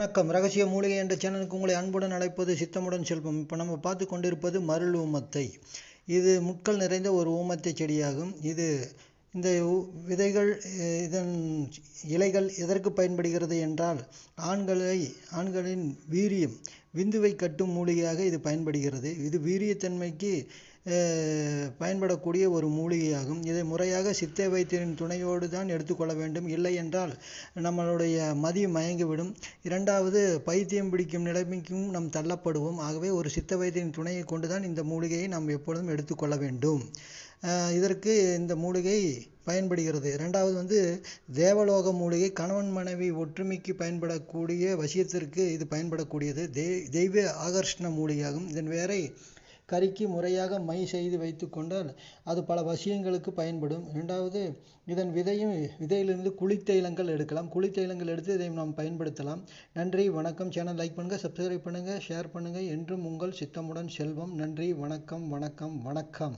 வணக்கம். ரகசிய மூலிகை என்ற சேனலுக்கு உங்களை அன்புடன் அழைப்பது சித்தமுடன் செல்வம் இப்போ நம்ம பார்த்து கொண்டிருப்பது மருள் ஊமத்தை. இது முட்கள் நிறைந்த ஒரு ஊமத்தை செடியாகும். இது இந்த விதைகள் இதன் இலைகள் எதற்கு பயன்படுகிறது என்றால் ஆண்களை ஆண்களின் வீரியம் விந்துவை கட்டும் மூலிகையாக இது பயன்படுகிறது. இது வீரியத்தன்மைக்கு பயன்படக்கூடிய ஒரு மூலிகையாகும். இதை முறையாக சித்த வைத்தியரின் துணையோடு தான் எடுத்துக்கொள்ள வேண்டும். இல்லை என்றால் நம்மளுடைய மதி மயங்கிவிடும். இரண்டாவது பைத்தியம் பிடிக்கும் நிலைமைக்கும் நாம் தள்ளப்படுவோம். ஆகவே ஒரு சித்த வைத்தியரின் துணையை கொண்டு தான் இந்த மூலிகையை நாம் எப்பொழுதும் எடுத்துக்கொள்ள வேண்டும். இதற்கு இந்த மூலிகை பயன்படுகிறது. இரண்டாவது வந்து தேவலோக மூலிகை கணவன் மனைவி ஒற்றுமைக்கு பயன்படக்கூடிய வசியத்திற்கு இது பயன்படக்கூடியது. தெய் தெய்வ ஆகர்ஷண மூலிகையாகும். இதன் வேரை கறிக்கு முறையாக மை செய்து வைத்து கொண்டால் அது பல வசியங்களுக்கு பயன்படும். இரண்டாவது இதன் விதையும் விதையிலிருந்து குளித்தைலங்கள் எடுக்கலாம். குளித்தைலங்கள் எடுத்து இதை நாம் பயன்படுத்தலாம். நன்றி வணக்கம். சேனல் லைக் பண்ணுங்கள் சப்ஸ்கிரைப் பண்ணுங்கள் ஷேர் பண்ணுங்கள் என்றும் உங்கள் சித்தமுடன் செல்வம். நன்றி வணக்கம் வணக்கம் வணக்கம்.